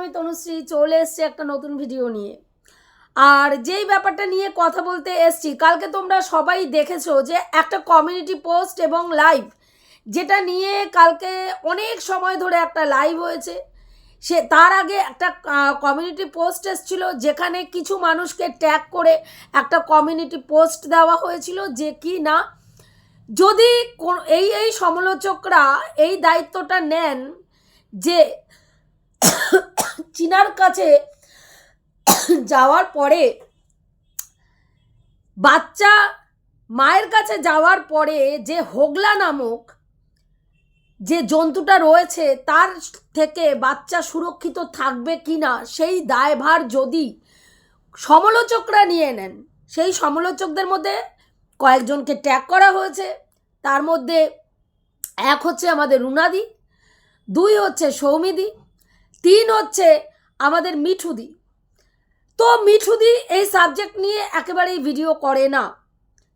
আমি তনুশ্রী চলে এসছি একটা নতুন ভিডিও নিয়ে। আর যেই ব্যাপারটা নিয়ে কথা বলতে এসছি, কালকে তোমরা সবাই দেখেছ যে একটা কমিউনিটি পোস্ট এবং লাইভ যেটা নিয়ে কালকে অনেক সময় ধরে একটা লাইভ হয়েছে। সে, তার আগে একটা কমিউনিটি পোস্ট এসেছিল যেখানে কিছু মানুষকে ট্যাগ করে একটা কমিউনিটি পোস্ট দেওয়া হয়েছিল যে কি না, যদি এই এই সমালোচকরা এই দায়িত্বটা নেন যে চীনার কাছে যাওয়ার পরে, বাচ্চা মায়ের কাছে যাওয়ার পরে যে হোগলা নামক যে জন্তুটা রয়েছে, তার থেকে বাচ্চা সুরক্ষিত থাকবে কি না সেই দায়ভার যদি সমালোচকরা নিয়ে নেন, সেই সমালোচকদের মধ্যে কয়েকজনকে ট্যাগ করা হয়েছে। তার মধ্যে এক হচ্ছে আমাদের রুনাদি, দুই হচ্ছে সৌমিদি তিন হচ্ছে আমাদের মিঠুদি। তো মিঠুদি এই সাবজেক্ট নিয়ে একেবারেই ভিডিও করে না।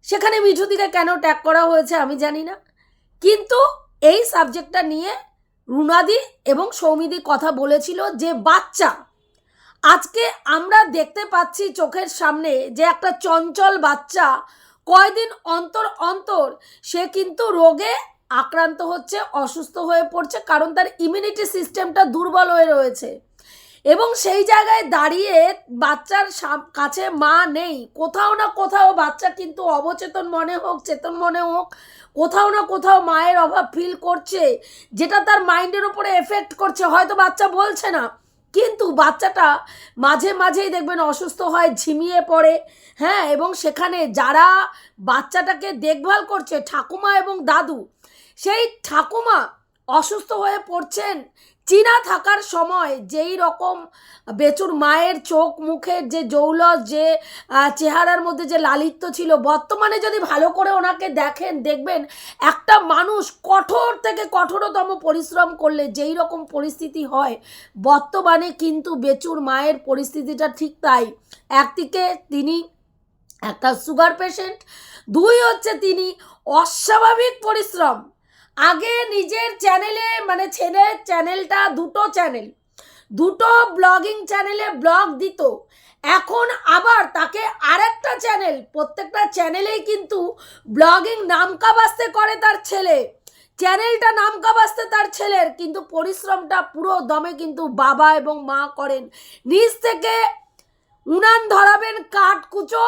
সেখানে মিঠুদিকে কেন ট্যাগ করা হয়েছে আমি জানি না। কিন্তু এই সাবজেক্টটা নিয়ে রুনাদি এবং সৌমিদি কথা বলেছিল যে, বাচ্চা, আজকে আমরা দেখতে পাচ্ছি চোখের সামনে যে একটা চঞ্চল বাচ্চা কয়দিন অন্তর অন্তর সে কিন্তু রোগে আক্রান্ত হচ্ছে, অসুস্থ হয়ে পড়ছে, কারণ তার ইমিউনিটি সিস্টেমটা দুর্বল হয়ে রয়েছে। এবং সেই জায়গায় দাঁড়িয়ে বাচ্চার কাছে মা নেই। কোথাও না কোথাও বাচ্চা কিন্তু অবচেতন মনে হোক, চেতন মনে হোক, কোথাও না কোথাও মায়ের অভাব ফিল করছে, যেটা তার মাইন্ডের উপরে এফেক্ট করছে। হয়তো বাচ্চা বলছে না, কিন্তু বাচ্চাটা মাঝে মাঝেই দেখবেন অসুস্থ হয়, ঝিমিয়ে পড়ে। হ্যাঁ এবং সেখানে যারা বাচ্চাটাকে দেখভাল করছে, ঠাকুমা এবং দাদু সেই ঠাকুমা অসুস্থ হয়ে পড়ছেন। চীনা থাকার সময় যেই রকম বেচুর মায়ের চোখ, মুখের যে জৌলস, যে চেহারার মধ্যে যে লালিত্য ছিল, বর্তমানে যদি ভালো করে ওনাকে দেখেন, দেখবেন একটা মানুষ কঠোর থেকে কঠোরতম পরিশ্রম করলে যেই রকম পরিস্থিতি হয়, বর্তমানে কিন্তু বেচুর মায়ের পরিস্থিতিটা ঠিক তাই। একদিকে তিনি একটা সুগার পেশেন্ট, দুই হচ্ছে তিনি অস্বাভাবিক পরিশ্রম। আগে নিজের চ্যানেলে মানে ছেলের চ্যানেলটা, দুটো চ্যানেল। দুটো ব্লগিং চ্যানেলে ব্লগ দিত। এখন আবার তাকে আরেকটা চ্যানেল, প্রত্যেকটা চ্যানেলেই কিন্তু ব্লগিং নামকা বাস্তে করে তার ছেলে। চ্যানেলটা নামকা বাস্তে তার ছেলের, কিন্তু পরিশ্রমটা পুরো দমে কিন্তু বাবা এবং মা করেন। নিচ থেকে উনান ধরাবেন কাঠ কুচো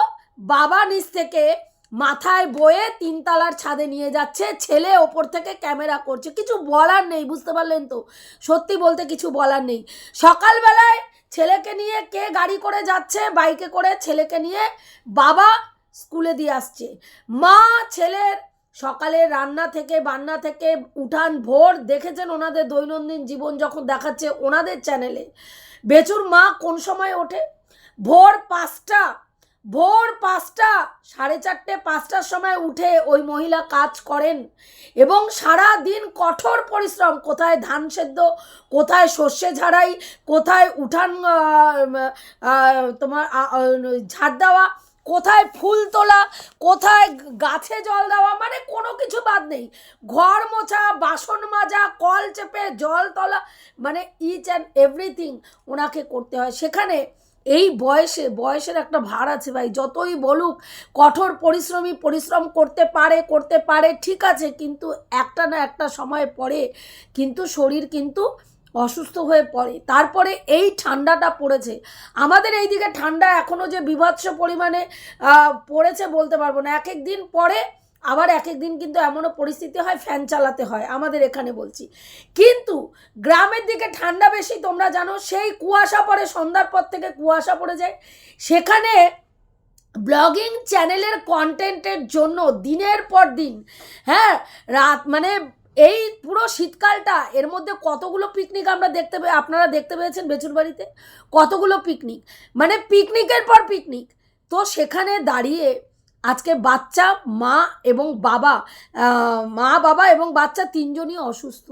বাবা নিচ থেকে মাথায় বয়ে তিনতলার ছাদে নিয়ে যাচ্ছে, ছেলে ওপর থেকে ক্যামেরা করছে। কিছু বলার নেই, বুঝতে পারলেন তো? সত্যি বলতে কিছু বলার নেই। সকালবেলায় ছেলেকে নিয়ে কে গাড়ি করে যাচ্ছে, বাইকে করে ছেলেকে নিয়ে বাবা স্কুলে দিয়ে আসছে। মা ছেলের সকালে রান্না থেকে, বান্না থেকে উঠান, ভোর দেখেছেন ওনাদের দৈনন্দিন জীবন যখন দেখাচ্ছে ওনাদের চ্যানেলে। বেচুর মা কোন সময় ওঠে? ভোর পাঁচটা ভোর পাঁচটা, সাড়ে চারটে, পাঁচটার সময় উঠে ওই মহিলা কাজ করেন এবং সারা দিন কঠোর পরিশ্রম, কোথায় ধান সেদ্ধ, কোথায় সর্ষে ঝাড়াই, কোথায় উঠান তোমার ঝাড় দেওয়া, কোথায় ফুল তোলা, কোথায় গাছে জল দেওয়া মানে কোনো কিছু বাদ নেই। ঘর মোছা, বাসন মাজা, কল চেপে, জল তোলা মানে ইচ অ্যান্ড এভরিথিং ওনাকে করতে হয়। সেখানে এই বয়সে, বয়সের একটা ভার আছে ভাই। যতই বলুক, কঠোর পরিশ্রমী, পরিশ্রম করতে পারে করতে পারে, ঠিক আছে, কিন্তু একটা না একটা সময় পরে কিন্তু শরীর কিন্তু অসুস্থ হয়ে পড়ে। তারপরে এই ঠান্ডাটা পড়েছে। আমাদের এই দিকে ঠান্ডা এখনও যে বিভৎস পরিমাণে পড়েছে বলতে পারব না। এক এক দিন পরে আবার এক এক দিন কিন্তু এমনও পরিস্থিতি হয় ফ্যান চালাতে হয়, আমাদের এখানে বলছি। কিন্তু গ্রামের দিকে ঠান্ডা বেশি, তোমরা জানো, সেই কুয়াশা পড়ে, সন্ধ্যার পর থেকে কুয়াশা পড়ে যায়। সেখানে ব্লগিং চ্যানেলের কন্টেন্টের জন্য দিনের পর দিন হ্যাঁ রাত মানে এই পুরো শীতকালটা, এর মধ্যে কতগুলো পিকনিক আমরা দেখতে পে, আপনারা দেখতে পেয়েছেন বেচুর বাড়িতে? কতগুলো পিকনিক মানে পিকনিকের পর পিকনিক তো সেখানে দাঁড়িয়ে আজকে বাচ্চা, মা এবং বাবা মা, বাবা এবং বাচ্চা তিনজনই অসুস্থ।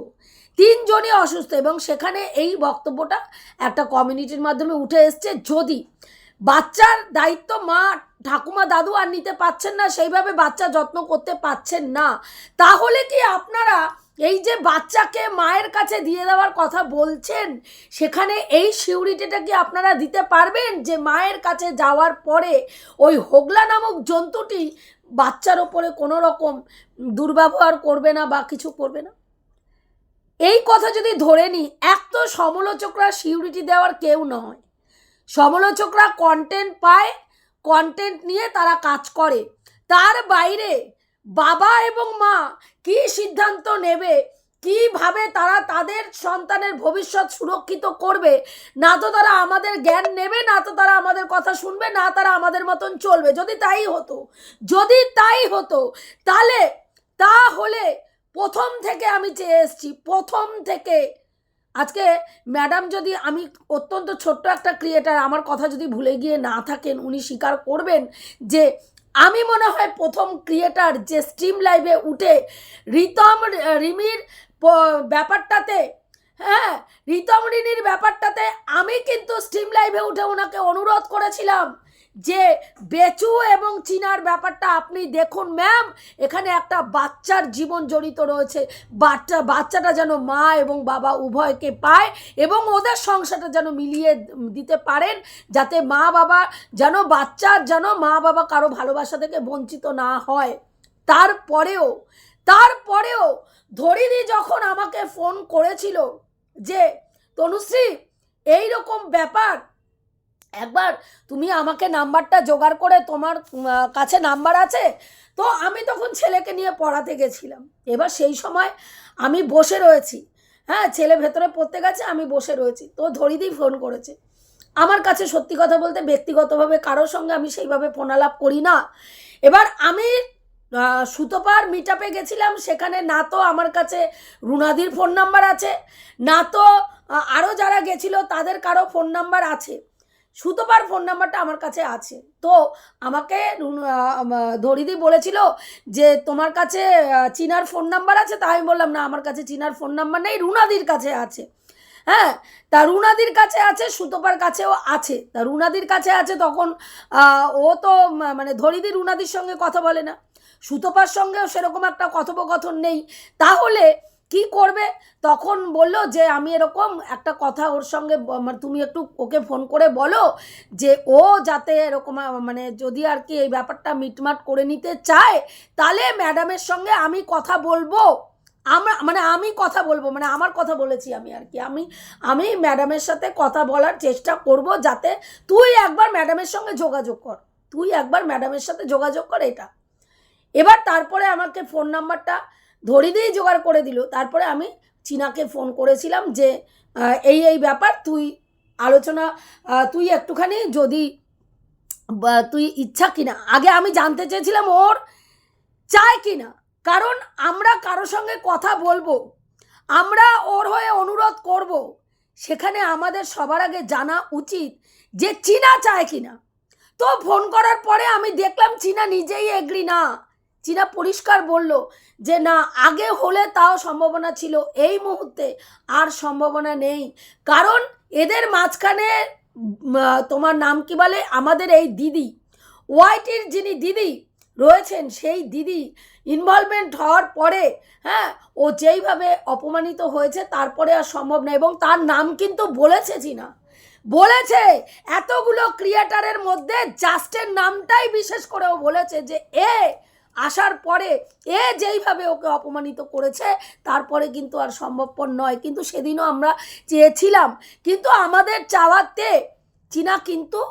তিনজনই অসুস্থ এবং সেখানে এই বক্তব্যটা একটা কমিউনিটির মাধ্যমে উঠে এসছে যদি বাচ্চার দায়িত্ব মা, ঠাকুমা, দাদু আর নিতে পাচ্ছেন না, সেইভাবে বাচ্চা যত্ন করতে পাচ্ছেন না, তাহলে কি আপনারা এই যে বাচ্চাকে মায়ের কাছে দিয়ে দেওয়ার কথা বলছেন, সেখানে এই সিউরিটিটা কি আপনারা দিতে পারবেন যে মায়ের কাছে যাওয়ার পরে ওই হোগলা নামক জন্তুটি বাচ্চার ওপরে কোনো রকম দুর্ব্যবহার করবে না বা কিছু করবে না? এই কথা যদি ধরে নিই এক তো সমালোচকরা সিউরিটি দেওয়ার কেউ নয়। সমালোচকরা কন্টেন্ট পায় কন্টেন্ট নিয়ে তারা কাজ করে। তার বাইরে বাবা এবং মা কি সিদ্ধান্ত নেবে? কীভাবে তারা তাদের সন্তানের ভবিষ্যৎ সুরক্ষিত করবে? না তো তারা আমাদের জ্ঞান নেবে, না তো তারা আমাদের কথা শুনবে, না তারা আমাদের মতন চলবে। যদি তাই হতো, যদি তাই হতো, তাহলে তাহলে প্রথম থেকে আমি চেয়ে এসছি, প্রথম থেকে। আজকে ম্যাডাম যদি আমি অত্যন্ত ছোট্ট একটা ক্রিয়েটার, আমার কথা যদি ভুলে গিয়ে না থাকেন, উনি স্বীকার করবেন যে আমি মনে হয় প্রথম ক্রিয়েটার যে স্ট্রিম লাইভে উঠে রিতম, রিমির ব্যাপারটাতে হ্যাঁ রিতম, রিনির ব্যাপারটাতে আমি কিন্তু স্ট্রিম লাইভে উঠে ওনাকে অনুরোধ করেছিলাম। যে বেচু এবং চিনার ব্যাপারটা আপনি দেখুন ম্যাম এখানে একটা বাচ্চার জীবন জড়িত রয়েছে। বাচ্চা, বাচ্চাটা যেন মা এবং বাবা উভয়কে পায় এবং ওদের সংসারটা যেন মিলিয়ে দিতে পারেন, যাতে মা বাবা যেন বাচ্চার যেন মা বাবা কারও ভালোবাসা থেকে বঞ্চিত না হয়। তারপরেও তারপরেও ধরিনি যখন আমাকে ফোন করেছিল যে, তনুশ্রী এই রকম ব্যাপার একবার তুমি আমাকে নাম্বারটা জোগাড় করে তোমার কাছে নাম্বার আছে? তো আমি তখন ছেলেকে নিয়ে পড়াতে গেছিলাম। এবার সেই সময় আমি বসে রয়েছি। হ্যাঁ ছেলে ভেতরে পড়তে গেছে, আমি বসে রয়েছি। তো ধরিদি ফোন করেছে। আমার কাছে সত্যি কথা বলতে ব্যক্তিগতভাবে কারোর সঙ্গে আমি সেইভাবে ফোনালাপ করি না। এবার আমি সুতোপার মিট আপে গেছিলাম। সেখানে না তো আমার কাছে রুনাদির ফোন নাম্বার আছে। না তো আরও যারা গেছিল তাদের কারও ফোন নাম্বার আছে। সুতোপার ফোন নাম্বারটা আমার কাছে আছে। তো আমাকে ধরিদি বলেছিল যে, তোমার কাছে চিনার ফোন নাম্বার আছে? তা আমি বললাম, না, আমার কাছে চিনার ফোন নাম্বার নেই, রুনাদির কাছে আছে। হ্যাঁ তা রুনাদির কাছে আছে, সুতোপার কাছেও আছে। তা রুনাদির কাছে আছে তখন ও তো মানে ধরিদি রুনাদির সঙ্গে কথা বলে না। সুতোপার সঙ্গেও সেরকম একটা কথোপকথন নেই। তাহলে কি করবে? তখন বলল যে, আমি এরকম একটা কথা ওর সঙ্গে মানে তুমি একটু ওকে ফোন করে বলো যে, ও যাতে এরকম মানে যদি আর কি এই ব্যাপারটা মিটমাট করে নিতে চায়, তাহলে ম্যাডামের সঙ্গে আমি কথা বলব। আমরা মানে আমি কথা বলব মানে আমার কথা বলেছি আমি আর কি। আমি আমি ম্যাডামের সাথে কথা বলার চেষ্টা করব যাতে তুই একবার ম্যাডামের সঙ্গে যোগাযোগ কর। তুই একবার ম্যাডামের সাথে যোগাযোগ কর এটা। এবার তারপরে আমাকে ফোন নাম্বারটা ধরে দিয়েই জোগাড় করে দিল। তারপরে আমি চীনাকে ফোন করেছিলাম যে এই এই ব্যাপার, তুই আলোচনা তুই একটুখানি যদি তুই ইচ্ছা কিনা। আগে আমি জানতে চেয়েছিলাম ওর চায় কিনা। কারণ আমরা কারও সঙ্গে কথা বলব, আমরা ওর হয়ে অনুরোধ করব, সেখানে আমাদের সবার আগে জানা উচিত যে চীনা চায় কিনা। তো ফোন করার পরে আমি দেখলাম চীনা নিজেই এগ্রি না। চীনা পরিষ্কার বলল যে, না, আগে হলে তাও সম্ভাবনা ছিল। এই মুহূর্তে আর সম্ভাবনা নেই। কারণ এদের মাঝখানে তোমার নাম কি বলে? আমাদের এই দিদি। ওয়াইটির যিনি দিদি রয়েছেন, সেই দিদি ইনভলভমেন্ট হওয়ার পরে হ্যাঁ ও যেইভাবে অপমানিত হয়েছে, তারপরে আর সম্ভব না। এবং তার নাম কিন্তু বলেছে চীনা। বলেছে, এতগুলো ক্রিয়েটারের মধ্যে জাস্টের নামটাই বিশেষ করে ও বলেছে যে, এ আসার পরে এ যেইভাবে ওকে অপমানিত করেছে, তারপরে কিন্তু আর সম্ভবপর নয়। কিন্তু সেদিনও আমরা চেয়েছিলাম। কিন্তু আমাদের চাওয়াতে চীনা কিন্তু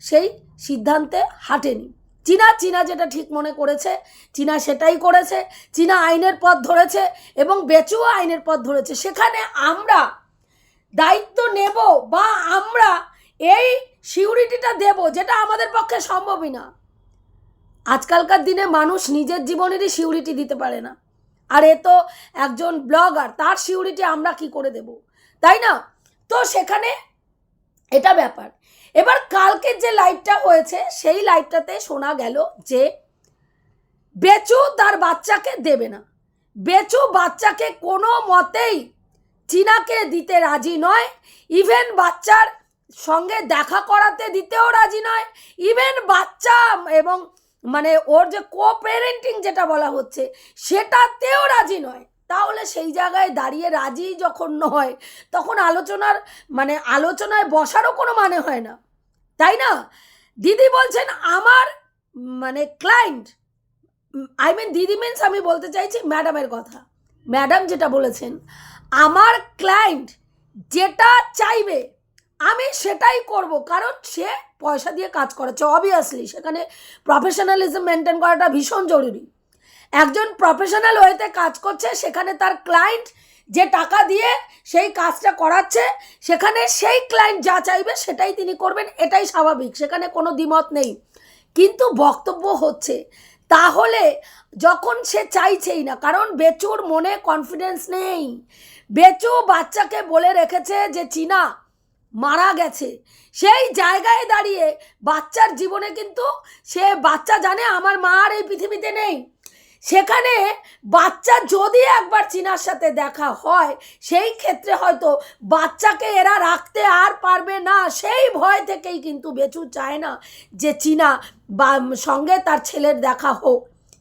সেই সিদ্ধান্তে হাঁটেনি। চীনা চীনা যেটা ঠিক মনে করেছে, চীনা সেটাই করেছে, চীনা আইনের পথ ধরেছে এবং বেচুয়া আইনের পথ ধরেছে। সেখানে আমরা দায়িত্ব নেব বা আমরা এই সিউরিটিটা দেব, যেটা আমাদের পক্ষে সম্ভবই না। আজকালকার দিনে মানুষ নিজের জীবনেরই সিউরিটি দিতে পারে না। আর এ তো একজন ব্লগার, তার সিউরিটি আমরা কি করে দেব? তাই না? তো সেখানে এটা ব্যাপার। এবার কালকের যে লাইভটা হয়েছে, সেই লাইভটাতে শোনা গেল যে বেচু তার বাচ্চাকে দেবে না। বেচু বাচ্চাকে কোনো মতেই চীনাকে দিতে রাজি নয়। ইভেন বাচ্চার সঙ্গে দেখা করাতে দিতেও রাজি নয়। ইভেন বাচ্চা এবং মানে ওর যে কো প্যারেন্টিং যেটা বলা হচ্ছে, সেটাতেও রাজি নয়। তাহলে সেই জায়গায় দাঁড়িয়ে রাজি যখন নয়, তখন আলোচনার মানে আলোচনায় বসারও কোনো মানে হয় না। তাই না? দিদি বলছেন, আমার মানে ক্লায়েন্ট আই মিন দিদি মিনস আমি বলতে চাইছি ম্যাডামের কথা। ম্যাডাম যেটা বলেছেন, আমার ক্লায়েন্ট যেটা চাইবে, আমি সেটাই করব। কারণ সে পয়সা দিয়ে কাজ করাচ্ছে অবভিয়াসলি সেখানে প্রফেশনালিজম মেনটেন করাটা ভীষণ জরুরি। একজন প্রফেশনাল ওয়েতে কাজ করছে, সেখানে তার ক্লায়েন্ট যে টাকা দিয়ে সেই কাজটা করাচ্ছে, সেখানে সেই ক্লায়েন্ট যা চাইবে সেটাই তিনি করবেন, এটাই স্বাভাবিক, সেখানে কোনো দ্বিমত নেই। কিন্তু বক্তব্য হচ্ছে, তাহলে যখন সে চাইছেই না, কারণ বেচুর মনে কনফিডেন্স নেই। বেচু বাচ্চাকে বলে রেখেছে যে, চীনা মারা গেছে। সেই জায়গায় দাঁড়িয়ে বাচ্চার জীবনে কিন্তু সে বাচ্চা জানে আমার মা আর এই পৃথিবীতে নেই। সেখানে বাচ্চা যদি একবার চীনার সাথে দেখা হয়, সেই ক্ষেত্রে হয়তো বাচ্চাকে এরা রাখতে আর পারবে না। সেই ভয় থেকেই কিন্তু বেচু চায় না যে চীনা বা সঙ্গে তার ছেলের দেখা হোক।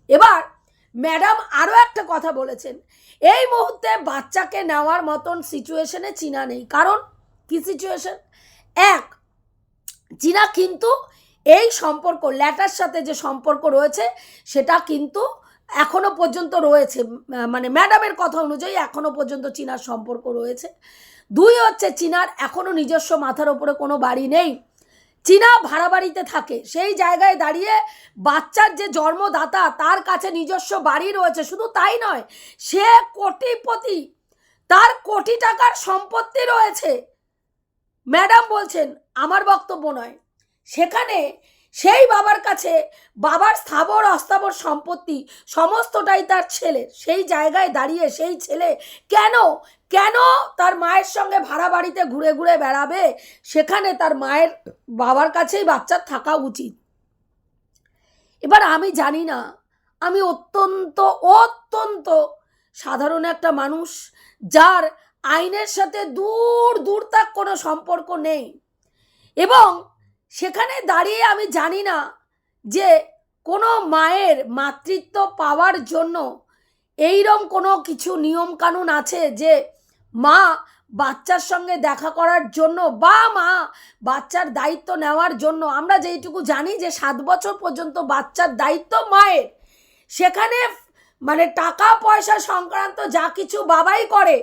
এবার ম্যাডাম আরও একটা কথা বলেছেন। এই মুহূর্তে বাচ্চাকে নেওয়ার মতন সিচুয়েশনে চীনা নেই। কারণ কি সিচুয়েশন এক চীনা কিন্তু এই সম্পর্ক, ল্যাটার সাথে যে সম্পর্ক রয়েছে, সেটা কিন্তু এখনও পর্যন্ত রয়েছে। মানে ম্যাডামের কথা অনুযায়ী এখনও পর্যন্ত চীনার সম্পর্ক রয়েছে। দুই হচ্ছে, চীনার এখনও নিজস্ব মাথার ওপরে কোনো বাড়ি নেই। চীনা ভাড়া বাড়িতে থাকে। সেই জায়গায় দাঁড়িয়ে বাচ্চার যে জন্মদাতা, তার কাছে নিজস্ব বাড়ি রয়েছে। শুধু তাই নয়, সে কোটিপতি, তার কোটি টাকার সম্পত্তি রয়েছে। ম্যাডাম বলছেন, আমার বক্তব্য নয়। সেখানে সেই বাবার কাছে বাবার স্থাবর, অস্থাবর সম্পত্তি সমস্তটাই তার ছেলের। সেই জায়গায় দাঁড়িয়ে সেই ছেলে কেন কেন তার মায়ের সঙ্গে ভাড়া বাড়িতে ঘুরে ঘুরে বেড়াবে? সেখানে তার মায়ের বাবার কাছেই বাচ্চার থাকা উচিত। এবার আমি জানি না, আমি অত্যন্ত অত্যন্ত সাধারণ একটা মানুষ যার আইনের সাথে দূর দূর তাক কোনো সম্পর্ক নেই। এবং সেখানে দাঁড়িয়ে আমি জানি না যে কোনো মায়ের মাতৃত্ব পাওয়ার জন্য এইরকম কোনো কিছু নিয়ম কানুন আছে যে মা বাচ্চার সঙ্গে দেখা করার জন্য বা মা বাচ্চার দায়িত্ব নেওয়ার জন্য। আমরা যেইটুকু জানি যে সাত বছর পর্যন্ত বাচ্চার দায়িত্ব মায়ের। সেখানে মানে টাকা পয়সা সংক্রান্ত যা কিছু বাবাই করে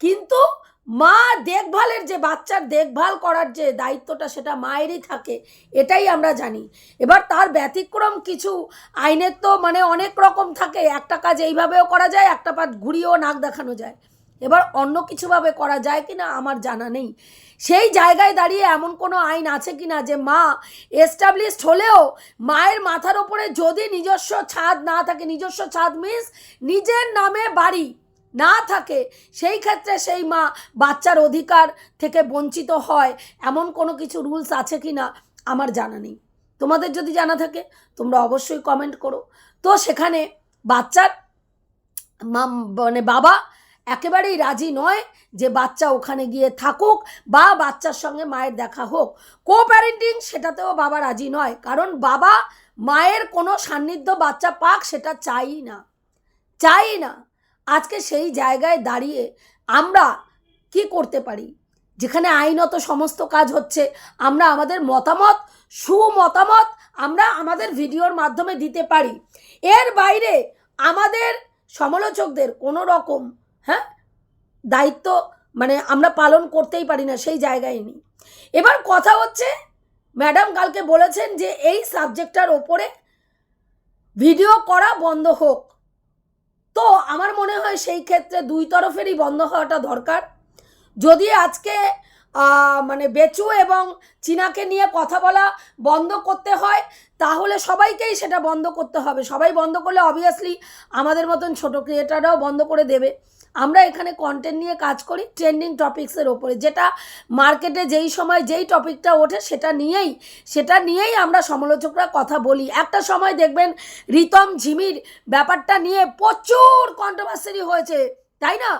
কিন্তু মা দেখভালের যে, বাচ্চার দেখভাল করার যে দায়িত্বটা সেটা মায়েরই থাকে, এটাই আমরা জানি। এবার তার ব্যতিক্রম কিছু আইনের তো মানে অনেক রকম থাকে, একটা কাজ এইভাবেও করা যায়, একটা পাত ঘুরিয়েও নাক দেখানো যায়। এবার অন্য কিছুভাবে করা যায় কি না আমার জানা নেই। সেই জায়গায় দাঁড়িয়ে এমন কোনো আইন আছে কি না যে, মা এস্টাবলিশড হলেও মায়ের মাথার ওপরে যদি নিজস্ব ছাদ না থাকে, নিজস্ব ছাদ মিস নিজের নামে বাড়ি না থাকে, সেই ক্ষেত্রে সেই মা বাচ্চার অধিকার থেকে বঞ্চিত হয়, এমন কোনো কিছু রুলস আছে কি না আমার জানা নেই। তোমাদের যদি জানা থাকে, তোমরা অবশ্যই কমেন্ট করো। তো সেখানে বাচ্চার মানে বাবা একেবারেই রাজি নয় যে বাচ্চা ওখানে গিয়ে থাকুক বা বাচ্চার সঙ্গে মায়ের দেখা হোক। কো প্যারেন্টিং সেটাতেও বাবা রাজি নয়, কারণ বাবা মায়ের কোনো সান্নিধ্য বাচ্চা পাক সেটা চাই না। চাই না। আজকে সেই জায়গায় দাঁড়িয়ে আমরা কি করতে পারি? যেখানে আইনত সমস্ত কাজ হচ্ছে, আমরা আমাদের মতামত, সুমতামত আমরা আমাদের ভিডিওর মাধ্যমে দিতে পারি। এর বাইরে আমাদের সমালোচকদের কোনো রকম হ্যাঁ দায়িত্ব মানে আমরা পালন করতেই পারি না সেই জায়গায় নেই। এবার কথা হচ্ছে, ম্যাডাম কালকে বলেছেন যে এই সাবজেক্টটার ওপরে ভিডিও করা বন্ধ হোক। তো আমার মনে হয় সেই ক্ষেত্রে দুই তরফেরই বন্ধ হওয়াটা দরকার। যদি আজকে মানে বেচু এবং চীনাকে নিয়ে কথা বলা বন্ধ করতে হয়, তাহলে সবাইকেই সেটা বন্ধ করতে হবে। সবাই বন্ধ করলে অবভিয়াসলি আমাদের মতন ছোট ক্রিয়েটাররাও বন্ধ করে দেবে। আমরা এখানে কন্টেন্ট নিয়ে কাজ করি ট্রেন্ডিং টপিক্সের ওপরে। যেটা মার্কেটে যেই সময় যেই টপিকটা ওঠে, সেটা নিয়েই সেটা নিয়েই আমরা সমালোচকরা কথা বলি। একটা সময় দেখবেন রিতম ঝিমির ব্যাপারটা নিয়ে প্রচুর কন্ট্রোভার্সারি হয়েছে, তাই না?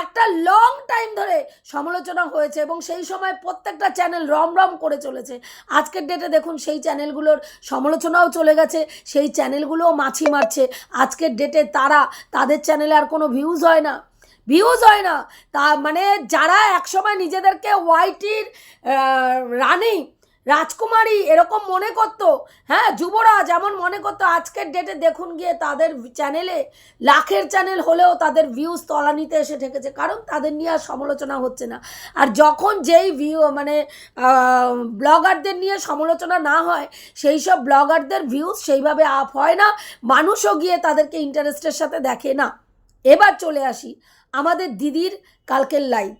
একটা লং টাইম ধরে সমালোচনা হয়েছে এবং সেই সময় প্রত্যেকটা চ্যানেল রম রম করে চলেছে। আজকের ডেটে দেখুন, সেই চ্যানেলগুলোর সমালোচনাও চলে গেছে, সেই চ্যানেলগুলোও মাছি মারছে। আজকের ডেটে তারা, তাদের চ্যানেলে আর কোনো ভিউজ হয় না। ভিউজ হয় না। তা মানে যারা একসময় নিজেদেরকে ওয়াইটির রানী, রাজকুমারী এরকম মনে করতো হ্যাঁ যুবরাজ যেমন মনে করতো, আজকের ডেটে দেখুন গিয়ে তাদের চ্যানেলে লাখের চ্যানেল হলেও তাদের ভিউজ তলানিতে এসে ঠেকেছে, কারণ তাদের নিয়ে আর সমালোচনা হচ্ছে না। আর যখন যেই ভিউ মানে ব্লগারদের নিয়ে সমালোচনা না হয়, সেই সব ব্লগারদের ভিউজ সেইভাবে আপ হয় না, মানুষও গিয়ে তাদেরকে ইন্টারেস্টের সাথে দেখে না। এবার চলে আসি আমাদের দিদির কালকের লাইভ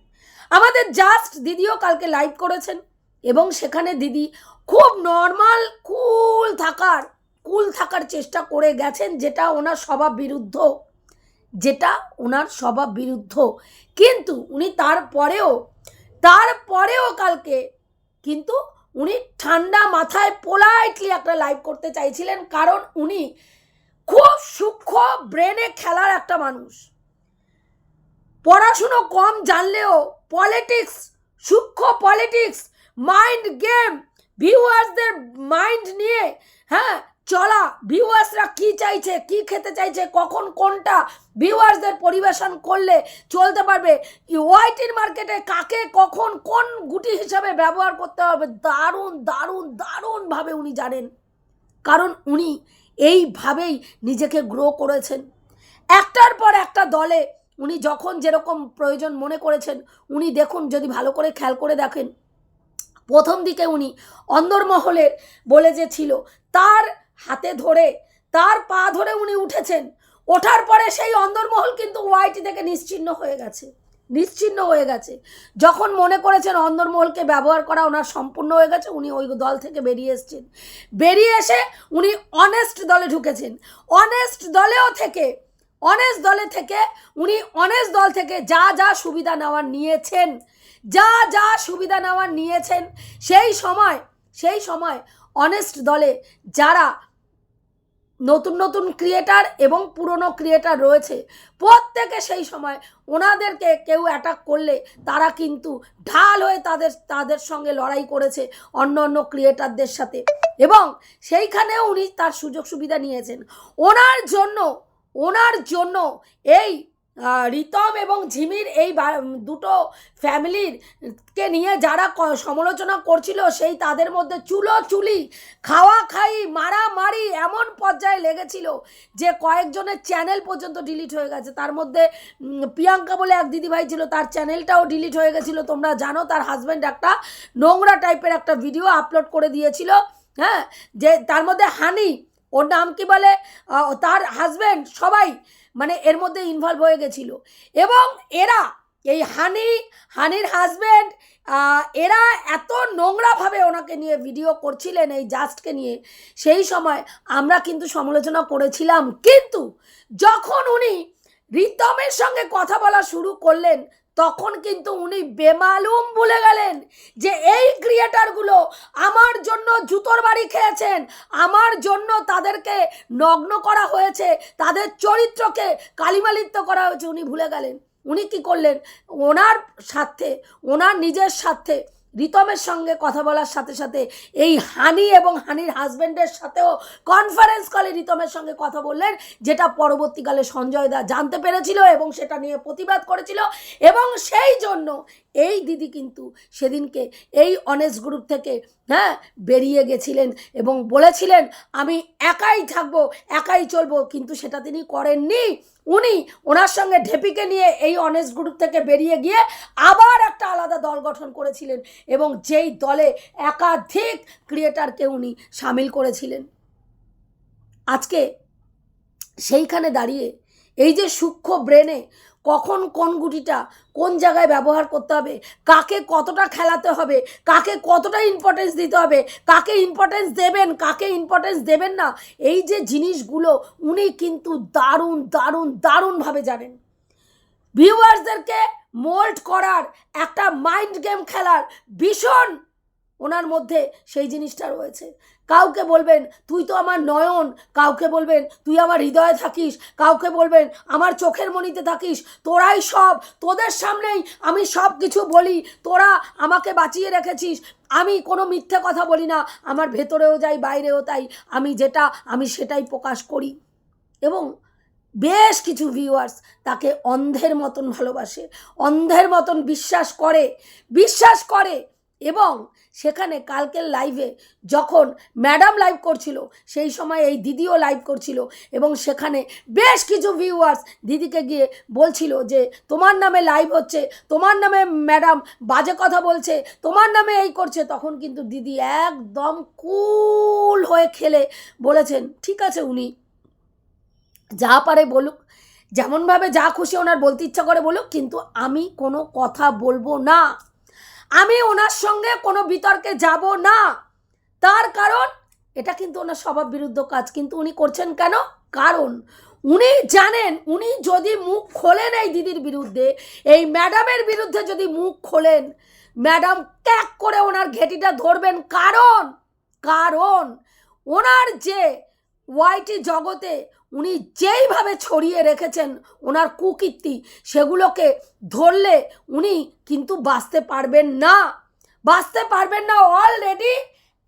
আমাদের জাস্ট দিদিও কালকে লাইভ করেছেন এবং সেখানে দিদি খুব নর্মাল কুল থাকার কুল থাকার চেষ্টা করে গেছেন যেটা ওনার স্বভাব বিরুদ্ধ। যেটা ওনার স্বভাব বিরুদ্ধ। কিন্তু উনি তারপরেও তারপরেও কালকে কিন্তু উনি ঠান্ডা মাথায় পোলাইটলি একটা লাইভ করতে চাইছিলেন কারণ উনি খুব সূক্ষ্ম ব্রেনে খেলার একটা মানুষ। পড়াশুনো কম জানলেও পলিটিক্স সূক্ষ্ম পলিটিক্স মাইন্ড গেম ভিউয়ার্সদের মাইন্ড নিয়ে হ্যাঁ চলা। ভিউয়ার্সরা কি চাইছে, কি খেতে চাইছে, কখন কোনটা ভিউয়ার্সদের পরিবেশন করলে চলতে পারবে? ওয়াইটির মার্কেটে কাকে কখন কোন গুটি হিসাবে ব্যবহার করতে হবে? দারুণ দারুণ, দারুণভাবে উনি জানেন। কারণ উনি এইভাবেই নিজেকে গ্রো করেছেন। একটার পর একটা দলে উনি যখন যেরকম প্রয়োজন মনে করেছেন, উনি দেখুন যদি ভালো করে খেয়াল করে দেখেন। প্রথম দিকে উনি অন্দরমহলের বলে যে ছিল, তার হাতে ধরে, তার পা ধরে উনি উঠেছেন। ওঠার পরে সেই অন্দরমহল কিন্তু ওয়াইটি থেকে নিশ্চিহ্ন হয়ে গেছে নিশ্চিহ্ন হয়ে গেছে। যখন মনে করেছেন অন্দরমহলকে ব্যবহার করা ওনার সম্পূর্ণ হয়ে গেছে, উনি ওই দল থেকে বেরিয়ে এসছেন। বেরিয়ে এসে উনি অনেস্ট দলে ঢুকেছেন। অনেস্ট দলেও থেকে অনেস্ট দলে থেকে, উনি অনেস্ট দল থেকে যা যা সুবিধা নেওয়ার নিয়েছেন, যা যা সুবিধা নেওয়ার নিয়েছেন, সেই সময় সেই সময় অনেস্ট দলে যারা নতুন নতুন ক্রিয়েটার এবং পুরনো ক্রিয়েটার রয়েছে, প্রত্যেকে সেই সময় ওনাদেরকে কেউ অ্যাটাক করলে তারা কিন্তু ঢাল হয়ে তাদের তাদের সঙ্গে লড়াই করেছে অন্য অন্য ক্রিয়েটারদের সাথে। এবং সেইখানেও উনি তার সুযোগ সুবিধা নিয়েছেন। ওনার জন্য ওনার জন্য এই রিতম এবং ঝিমির এই দুটো ফ্যামিলির কে নিয়ে যারা সমালোচনা করছিল, সেই তাদের মধ্যে চুলো চুলি খাওয়া খাই মারামারি এমন পর্যায়ে লেগেছিল যে কয়েকজনের চ্যানেল পর্যন্ত ডিলিট হয়ে গেছে। তার মধ্যে প্রিয়াঙ্কা বলে এক দিদিভাই ছিল, তার চ্যানেলটাও ডিলিট হয়ে গেছিল। তোমরা জানো, তার হাজব্যান্ড একটা নোংরা টাইপের একটা ভিডিও আপলোড করে দিয়েছিল হ্যাঁ? যে, তার মধ্যে হানি ওর নাম কি বলে? তার হাজব্যান্ড সবাই মানে এর মধ্যে ইনভলভ হয়ে গেছিল। এবং এরা, এই হানি, হানির হাজব্যান্ড এরা এত নোংরাভাবে ওনাকে নিয়ে ভিডিও করছিলেন এই জাস্টকে নিয়ে, সেই সময় আমরা কিন্তু সমালোচনা করেছিলাম। কিন্তু যখন উনি রিতমের সঙ্গে কথা বলা শুরু করলেন তখন কিন্তু উনি বেমালুম ভুলে গেলেন যে এই ক্রিয়েটারগুলো আমার জন্য জুতোর বাড়ি খেয়েছেন, আমার জন্য তাদেরকে নগ্ন করা হয়েছে, তাদের চরিত্রকে কালিমালিপ্ত করা হয়েছে। উনি ভুলে গেলেন। উনি কি করলেন? ওনার স্বার্থে, ওনার নিজের স্বার্থে রিতমের সঙ্গে কথা বলার সাথে সাথে এই হানি এবং হানির হাজব্যান্ডের সাথেও কনফারেন্স কলে রিতমের সঙ্গে কথা বললেন, যেটা পরবর্তীকালে সঞ্জয় দা জানতে পেরেছিল এবং সেটা নিয়ে প্রতিবাদ করেছিল। এবং সেই জন্য এই দিদি কিন্তু সেদিনকে এই অনেস্ট গ্রুপ থেকে হ্যাঁ বেরিয়ে গেছিলেন এবং বলেছিলেন, আমি একাই থাকব, একাই চলবো। কিন্তু সেটা তিনি করেননি। উনি ওনার সঙ্গে ঢেপিকে নিয়ে এই অনেস্ট গ্রুপ থেকে বেরিয়ে গিয়ে আবার একটা আলাদা দল গঠন করেছিলেন এবং যেই দলে একাধিক ক্রিয়েটারকে উনি সামিল করেছিলেন। আজকে সেইখানে দাঁড়িয়ে এই যে সূক্ষ্ম ব্রেনে কখন কোন গুটিটা কোন জায়গায় ব্যবহার করতে হবে, কাকে কতটা খেলাতে হবে, কাকে কতটা ইম্পর্টেন্স দিতে হবে, কাকে ইম্পর্টেন্স দেবেন, কাকে ইম্পর্টেন্স দেবেন না, এই যে জিনিসগুলো উনি কিন্তু দারুণ দারুণ, দারুণভাবে জানেন। ভিউয়ার্সদেরকে মোল্ড করার একটা মাইন্ড গেম খেলার ভীষণ ওনার মধ্যে সেই জিনিসটা রয়েছে। কাউকে বলবেন, তুই তো আমার নয়ন। কাউকে বলবেন, তুই আমার হৃদয়ে থাকিস। কাউকে বলবেন, আমার চোখের মনিতে থাকিস। তোরাই সব, তোদের সামনেই আমি সব কিছু বলি। তোরা আমাকে বাঁচিয়ে রেখেছিস। আমি কোনো মিথ্যে কথা বলি না। আমার ভেতরেও যাই, বাইরেও তাই। আমি যেটা, আমি সেটাই প্রকাশ করি। এবং বেশ কিছু ভিউয়ার্স তাকে অন্ধের মতন ভালোবাসে। অন্ধের মতন বিশ্বাস করে। বিশ্বাস করে এবং সেখানে কালকের লাইভে যখন ম্যাডাম লাইভ করছিল, সেই সময় এই দিদিও লাইভ করছিল এবং সেখানে বেশ কিছু ভিউয়ার্স দিদিকে গিয়ে বলছিল যে, তোমার নামে লাইভ হচ্ছে, তোমার নামে ম্যাডাম বাজে কথা বলছে, তোমার নামে এই করছে। তখন কিন্তু দিদি একদম কুল হয়ে খেলে বলেছেন, ঠিক আছে উনি, যা পারে বলুক, যেমনভাবে যা খুশি ওনার বলতে ইচ্ছা করে বলুক, কিন্তু আমি কোনো কথা বলব না। আমি ওনার সঙ্গে কোনো বিতর্কে যাব না। তার কারণ, এটা কিন্তু ওনার স্বভাব বিরুদ্ধ কাজ, কিন্তু উনি করছেন কেন? কারণ, উনি জানেন, উনি যদি মুখ খোলেন এই দিদির বিরুদ্ধে, এই ম্যাডামের বিরুদ্ধে যদি মুখ খোলেন, ম্যাডাম ক্যাক করে ওনার ঘেটিটা ধরবেন। কারণ কারণ, ওনার যে ওয়াইটি জগতে উনি যেইভাবে ছড়িয়ে রেখেছেন ওনার কুকীর্তি, সেগুলোকে ধরলে উনি কিন্তু বাঁচতে পারবেন না। বাঁচতে পারবেন না অলরেডি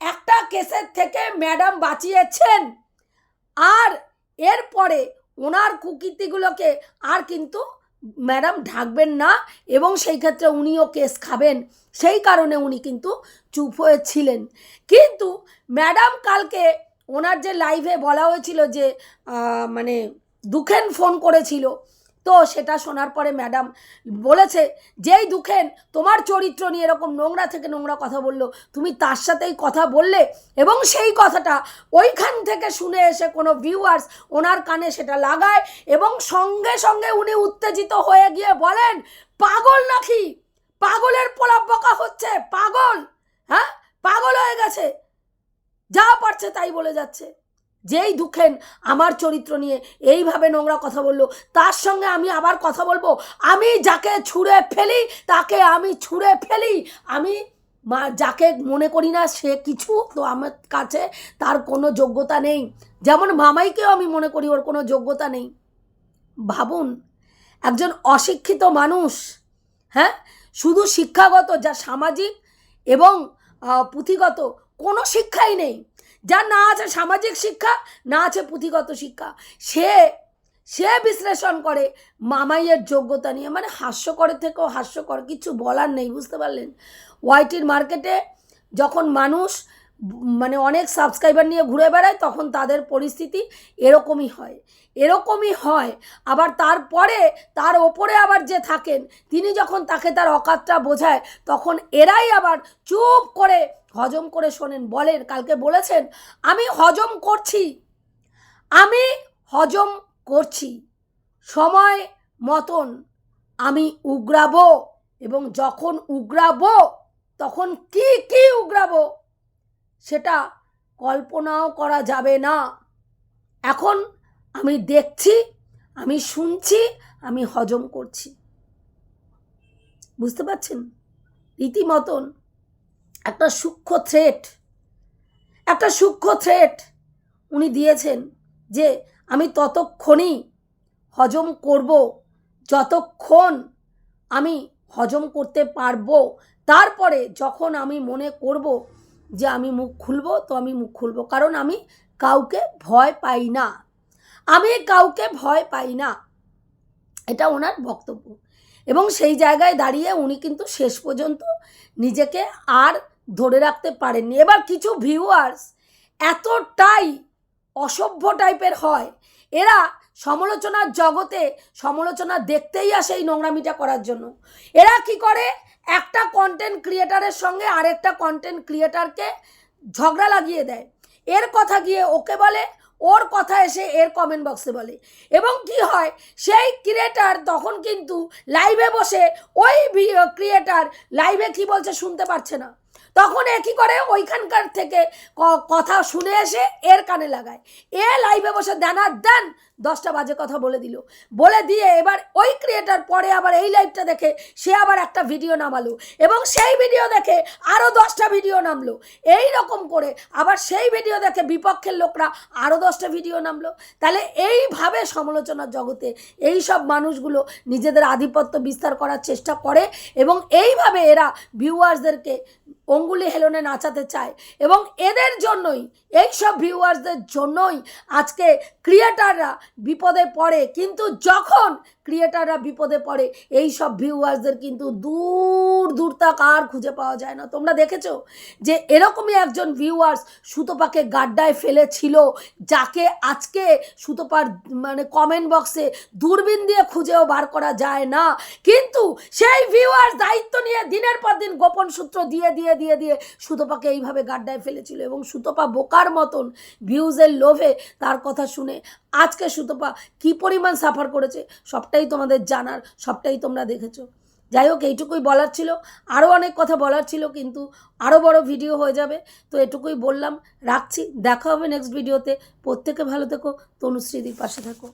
একটা কেসের থেকে ম্যাডাম বাঁচিয়েছেন। আর এরপরে ওনার কুকীর্তিগুলোকে আর কিন্তু ম্যাডাম ঢাকবেন না এবং সেই ক্ষেত্রে উনিও কেস খাবেন। সেই কারণে উনি কিন্তু চুপ হয়েছিলেন। কিন্তু ম্যাডাম কালকে ওনার যে লাইভে বলা হয়েছিল যে মানে দুখেন ফোন করেছিল, তো সেটা শোনার পরে ম্যাডাম বলেছে, যেই দুখেন, তোমার চরিত্র নিয়ে এরকম নোংরা থেকে নোংরা কথা বলল, তুমি তার সাথেই কথা বললে এবং সেই কথাটা ওইখান থেকে শুনে এসে কোনো ভিউয়ার্স ওনার কানে সেটা লাগায় এবং সঙ্গে সঙ্গে উনি উত্তেজিত হয়ে গিয়ে বলেন, পাগল নাকি? পাগলের পোলাপ বকা হচ্ছে, পাগল হ্যাঁ? পাগল হয়ে গেছে। যা পারছে তাই বলে যাচ্ছে। যেই দুঃখেন আমার চরিত্র নিয়ে এইভাবে নোংরা কথা বলল, তার সঙ্গে আমি আবার কথা বলব। আমি যাকে ছুঁড়ে ফেলি, তাকে আমি ছুঁড়ে ফেলি। আমি মা, যাকে মনে করি না, সে কিছু তো আমার কাছে তার কোনো যোগ্যতা নেই। যেমন মামাইকেও আমি মনে করি ওর কোনো যোগ্যতা নেই। ভাবুন, একজন অশিক্ষিত মানুষ হ্যাঁ? শুধু শিক্ষাগত, যা সামাজিক এবং পুঁথিগত কোনো শিক্ষাই নেই। যার না আছে সামাজিক শিক্ষা, না আছে পুঁথিগত শিক্ষা। সে সে বিশ্লেষণ করে মামাইয়ের যোগ্যতা নিয়ে। মানে হাস্যকরের থেকেও হাস্যকর, কিছু বলার নেই, বুঝতে পারলেন? ওয়াইটির মার্কেটে যখন মানুষ মানে অনেক সাবস্ক্রাইবার নিয়ে ঘুরে বেড়ায়, তখন তাদের পরিস্থিতি এরকমই হয়। এরকমই হয়। আবার তারপরে, তার ওপরে আবার যে থাকেন, তিনি যখন তাকে তার অকাতটা বোঝায়, তখন এরাই আবার চুপ করে হজম করে শোনেন, বলেন, কালকে বলেছেন, আমি হজম করছি, আমি হজম করছি, সময় মতন আমি উগরাবো এবং যখন উগরাবো, তখন কি কি উগরাবো? সেটা কল্পনাও করা যাবে না। এখন আমি দেখছি, আমি শুনছি, আমি হজম করছি। বুঝতে পারছেন? রীতিমতন একটা সূক্ষ্ম থ্রেট একটা সূক্ষ্ম থ্রেট উনি দিয়েছেন যে আমি ততক্ষণই হজম করব, যতক্ষণ আমি হজম করতে পারব। তারপরে যখন আমি মনে করব যে আমি মুখ খুলবো, তো আমি মুখ খুলবো। কারণ আমি কাউকে ভয় পাই না। আমি কাউকে ভয় পাই না। এটা ওনার বক্তব্য। এবং সেই জায়গায় দাঁড়িয়ে উনি কিন্তু শেষ পর্যন্ত নিজেকে আর ধরে রাখতে পারেননি। এবার কিছু ভিউয়ার্স এতটাই অসভ্য টাইপের হয়। এরা সমালোচনার জগতে সমালোচনা দেখতেই আসে এই নোংরামিটা করার জন্য। এরা কি করে? একটা কন্টেন্ট ক্রিয়েটারের সঙ্গে আরেকটা কন্টেন্ট ক্রিয়েটারকে ঝগড়া লাগিয়ে দেয়। এর কথা গিয়ে ওকে বলে, ওর কথা এসে এর কমেন্ট বক্সে বলে। এবং কি হয়? সেই ক্রিয়েটার তখন কিন্তু লাইভে বসে ওই ক্রিয়েটার লাইভে কি বলছে শুনতে পারছে না। তখন এ কি করে? ওইখানকার থেকে কথা শুনে এসে এর কানে লাগায়। এ লাইভে বসে দেন আর দেন দশটা বাজে কথা বলে দিল। বলে দিয়ে এবার ওই ক্রিয়েটার পরে আবার এই লাইভটা দেখে সে আবার একটা ভিডিও নামালো এবং সেই ভিডিও দেখে আরও দশটা ভিডিও নামলো। এই রকম করে আবার সেই ভিডিও দেখে বিপক্ষের লোকরা আরও দশটা ভিডিও নামলো। তাহলে এইভাবে সমালোচনার জগতে এই সব মানুষগুলো নিজেদের আধিপত্য বিস্তার করার চেষ্টা করে এবং এইভাবে এরা ভিউয়ার্সদেরকে অঙ্গুলি হেলনে নাচাতে চায়। এবং এদের জন্যই এই সব ভিউয়ার্সদের জন্যই আজকে ক্রিয়েটাররা বিপদে পড়ে। কিন্তু যখন ক্রিয়েটাররা বিপদে পড়ে এই সব ভিউয়ার্সদের কিন্তু দূর দূর তাক আর খুঁজে পাওয়া যায় না। তোমরা দেখেছ যে এরকমই একজন ভিউয়ার্স সুতোপাকে গাড্ডায় ফেলেছিল, যাকে আজকে সুতোপার মানে কমেন্ট বক্সে দূরবীন দিয়ে খুঁজেও বার করা যায় না। কিন্তু সেই ভিউয়ার্স দায়িত্ব নিয়ে দিনের পর দিন গোপন সূত্র দিয়ে দিয়ে দিয়ে দিয়ে সুতোপাকে এইভাবে গাড্ডায় ফেলেছিল এবং সুতোপা বোকার মতন ভিউজের লোভে তার কথা শুনে আজকে সুতোপা কি পরিমাণ সাফার করেছে সবটাই তোমাদের জানার, সবটাই তোমরা দেখেছ। যাই হোক, এইটুকুই বলার ছিল। আরও অনেক কথা বলার ছিল, কিন্তু আরও বড় ভিডিও হয়ে যাবে। তো এটুকুই বললাম, রাখছি। দেখা হবে নেক্সট ভিডিওতে প্রত্যেকে ভালো থেকো। তনুশ্রীদির পাশে থাকো।